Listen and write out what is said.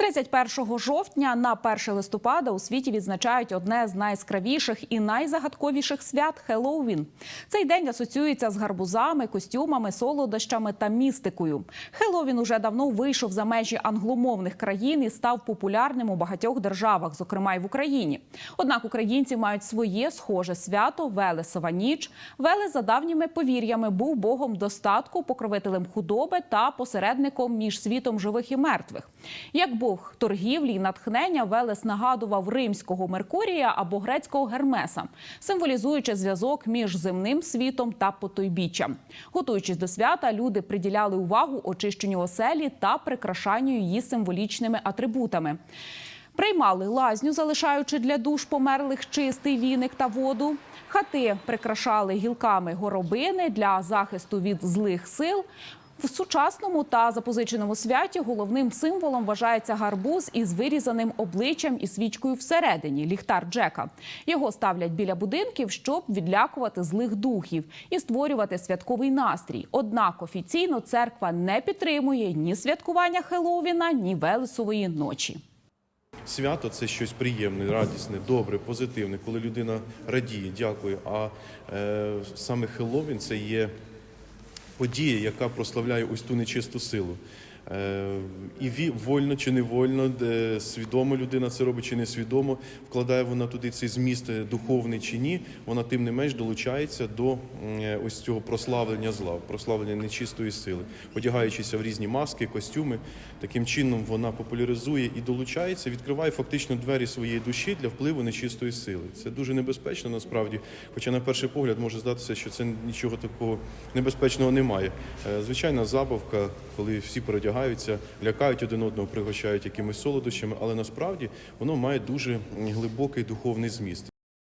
31 жовтня на 1 листопада у світі відзначають одне з найяскравіших і найзагадковіших свят Хеллоуін. Цей день асоціюється з гарбузами, костюмами, солодощами та містикою. Хеллоуін уже давно вийшов за межі англомовних країн і став популярним у багатьох державах, зокрема й в Україні. Однак українці мають своє схоже свято Велесова ніч. Велес за давніми повір'ями був богом достатку, покровителем худоби та посередником між світом живих і мертвих. Як бог торгівлі і натхнення Велес нагадував римського Меркурія або грецького Гермеса, символізуючи зв'язок між земним світом та потойбіччям. Готуючись до свята, люди приділяли увагу очищенню оселі та прикрашанню її символічними атрибутами. Приймали лазню, залишаючи для душ померлих чистий віник та воду. Хати прикрашали гілками горобини для захисту від злих сил. В сучасному та запозиченому святі головним символом вважається гарбуз із вирізаним обличчям і свічкою всередині ліхтар Джека. Його ставлять біля будинків, щоб відлякувати злих духів і створювати святковий настрій. Однак офіційно церква не підтримує ні святкування Хеллоуіна, ні Велесової ночі. Свято це щось приємне, радісне, добре, позитивне, коли людина радіє, дякує. А е, саме Хеллоуін це є подія, яка прославляє ось ту нечисту силу. Е, і вольно чи не вольно, де свідомо людина це робить чи не свідомо, вкладає вона туди цей зміст е, духовний чи ні, вона тим не менш долучається до е, ось цього прославлення зла, прославлення нечистої сили, одягаючися в різні маски, костюми. Таким чином вона популяризує і долучається, відкриває фактично двері своєї душі для впливу нечистої сили. Це дуже небезпечно насправді. Хоча на перший погляд може здатися, що це нічого такого небезпечного немає. Звичайна забавка, коли всі переодягаються, лякають один одного, пригощають якимись солодощами, але насправді воно має дуже глибокий духовний зміст.